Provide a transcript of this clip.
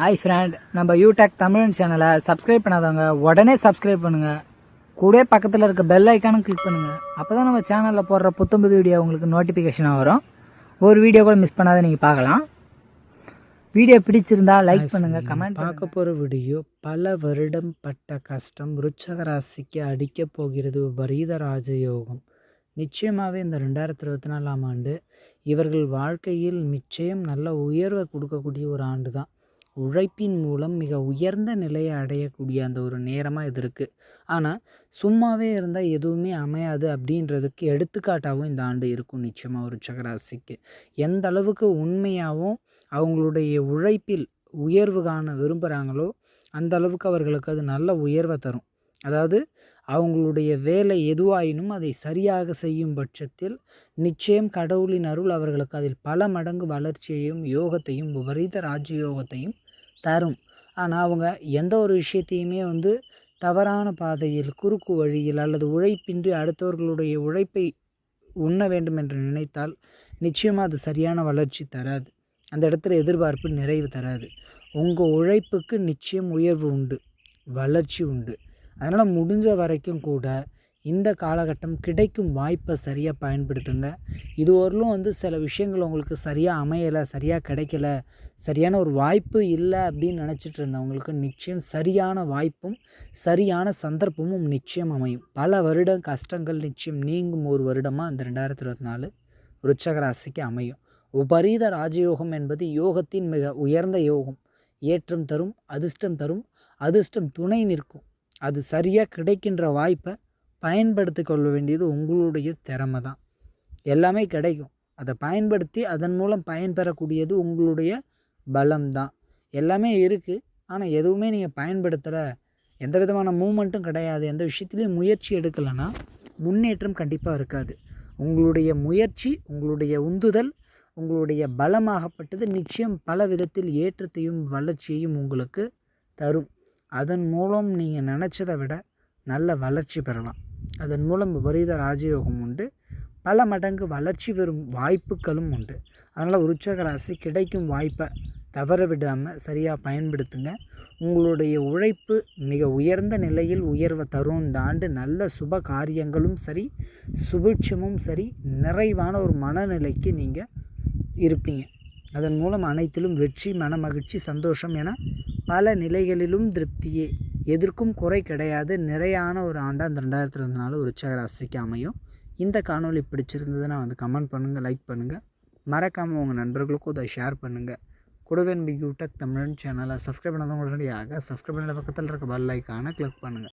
Hi friend நம்ம யூடெக் தமிழன் சேனலை சப்ஸ்கிரைப் பண்ணாதவங்க உடனே சப்ஸ்கிரைப் பண்ணுங்க. கூடவே பக்கத்தில் இருக்க பெல் ஐக்கானும் கிளிக் பண்ணுங்க. அப்பதான் நம்ம சேனலில் போடுற புத்தம்புது வீடியோ உங்களுக்கு நோட்டிஃபிகேஷனாக வரும். ஒரு வீடியோ கூட மிஸ் பண்ணாத நீங்கள் பார்க்கலாம். வீடியோ பிடிச்சிருந்தா லைக் பண்ணுங்க கமெண்ட் பார்க்க போகிற வீடியோ பல வருடம் பட்ட கஷ்டம் விருச்சக ராசிக்கு அடிக்க போகிறது விபரீத ராஜயோகம். நிச்சயமாகவே இந்த ரெண்டாயிரத்தி இருபத்தி நாலாம் ஆண்டு இவர்கள் வாழ்க்கையில் நிச்சயம் நல்ல உயர்வை கொடுக்கக்கூடிய ஒரு ஆண்டு தான் உழைப்பின் மூலம் மிக உயர்ந்த நிலையை அடையக்கூடிய அந்த ஒரு நேரமாக இது இருக்குது ஆனால் சும்மாவே இருந்தால் எதுவுமே அமையாது அப்படின்றதுக்கு எடுத்துக்காட்டாகவும் இந்த ஆண்டு இருக்கும் நிச்சயமாக ஒரு ராசிக்கு எந்த அளவுக்கு உண்மையாகவும் அவங்களுடைய உழைப்பில் உயர்வு காண விரும்புகிறாங்களோ அந்த அளவுக்கு அவர்களுக்கு அது நல்ல உயர்வை தரும். அதாவது அவங்களுடைய வேலை எதுவாயினும் அதை சரியாக செய்யும் பட்சத்தில் நிச்சயம் கடவுளின் அருள் அவர்களுக்கு அதில் பல மடங்கு வளர்ச்சியையும் யோகத்தையும் விபரீத ராஜயோகத்தையும் தரும். ஆனால் அவங்க எந்த ஒரு விஷயத்தையுமே வந்து தவறான பாதையில் குறுக்கு வழியில் அல்லது உழைப்பின்றி அடுத்தவர்களுடைய உழைப்பை உண்ண வேண்டும் என்று நினைத்தால் நிச்சயமாக அது சரியான வளர்ச்சி தராது. அந்த இடத்துல எதிர்பார்ப்பு நிறைவு தராது. உங்கள் உழைப்புக்கு நிச்சயம் உயர்வு உண்டு வளர்ச்சி உண்டு. அதனால் முடிஞ்ச வரைக்கும் கூட இந்த காலகட்டம் கிடைக்கும் வாய்ப்பை சரியாக பயன்படுத்துங்க. இது வரலும் வந்து சில விஷயங்கள் உங்களுக்கு சரியாக அமையலை சரியாக கிடைக்கல சரியான ஒரு வாய்ப்பு இல்லை அப்படின்னு நினச்சிட்டு இருந்தவங்களுக்கு நிச்சயம் சரியான வாய்ப்பும் சரியான சந்தர்ப்பமும் நிச்சயம் அமையும். பல வருடம் கஷ்டங்கள் நிச்சயம் நீங்கும் ஒரு வருடமாக இந்த ரெண்டாயிரத்தி இருபத்தி நாலு ருச்சகராசிக்கு அமையும். உபரீத ராஜயோகம் என்பது யோகத்தின் மிக உயர்ந்த யோகம். ஏற்றம் தரும் அதிர்ஷ்டம் தரும் அதிர்ஷ்டம் துணை நிற்கும். அது சரியாக கிடைக்கின்ற வாய்ப்பை பயன்படுத்தி கொள்ள வேண்டியது உங்களுடைய திறமை தான். எல்லாமே கிடைக்கும். அதை பயன்படுத்தி அதன் மூலம் பயன்பெறக்கூடியது உங்களுடைய பலம் தான். எல்லாமே இருக்குது ஆனால் எதுவுமே நீங்கள் பயன்படுத்தலை. எந்த விதமான மூமெண்ட்டும் கிடையாது. எந்த விஷயத்துலையும் முயற்சி எடுக்கலைன்னா முன்னேற்றம் கண்டிப்பாக இருக்காது. உங்களுடைய முயற்சி உங்களுடைய உந்துதல் உங்களுடைய பலமாகப்பட்டது நிச்சயம் பல விதத்தில் ஏற்றத்தையும் வளர்ச்சியையும் உங்களுக்கு தரும். அதன் மூலம் நீங்கள் நினச்சதை விட நல்ல வளர்ச்சி பெறலாம். அதன் மூலம் விபரீத ராஜயோகம் உண்டு. பல மடங்கு வளர்ச்சி பெறும் வாய்ப்புகளும் உண்டு. அதனால் உற்சக ராசி கிடைக்கும் வாய்ப்பை தவற விடாமல் சரியாக பயன்படுத்துங்க. உங்களுடைய உழைப்பு மிக உயர்ந்த நிலையில் உயர்வை தரும். இந்த ஆண்டு நல்ல சுப காரியங்களும் சரி சுபிட்சமும் சரி நிறைவான ஒரு மனநிலைக்கு நீங்கள் இருப்பீங்க. அதன் மூலம் அனைத்திலும் வெற்றி மன மகிழ்ச்சி சந்தோஷம் என பல நிலைகளிலும் திருப்தியே எதற்கும் குறை கிடையாது. நிறையான ஒரு ஆண்டாக அந்த ரெண்டாயிரத்தி இருபத்தி நாலு உற்சாக ராசிக்கு அமையும். இந்த காணொளி பிடிச்சிருந்ததுன்னா வந்து கமெண்ட் பண்ணுங்கள் லைக் பண்ணுங்கள் மறக்காமல் உங்கள் நண்பர்களுக்கும் அதை ஷேர் பண்ணுங்கள் கூடவே நம்ம யூடியூப் தமிழன் சேனலை சப்ஸ்கிரைப் பண்ணாதவங்க உடனடியாக சப்ஸ்கிரைப் பண்ணுற பக்கத்தில் இருக்க பெல் ஐக்கானை கிளிக் பண்ணுங்கள்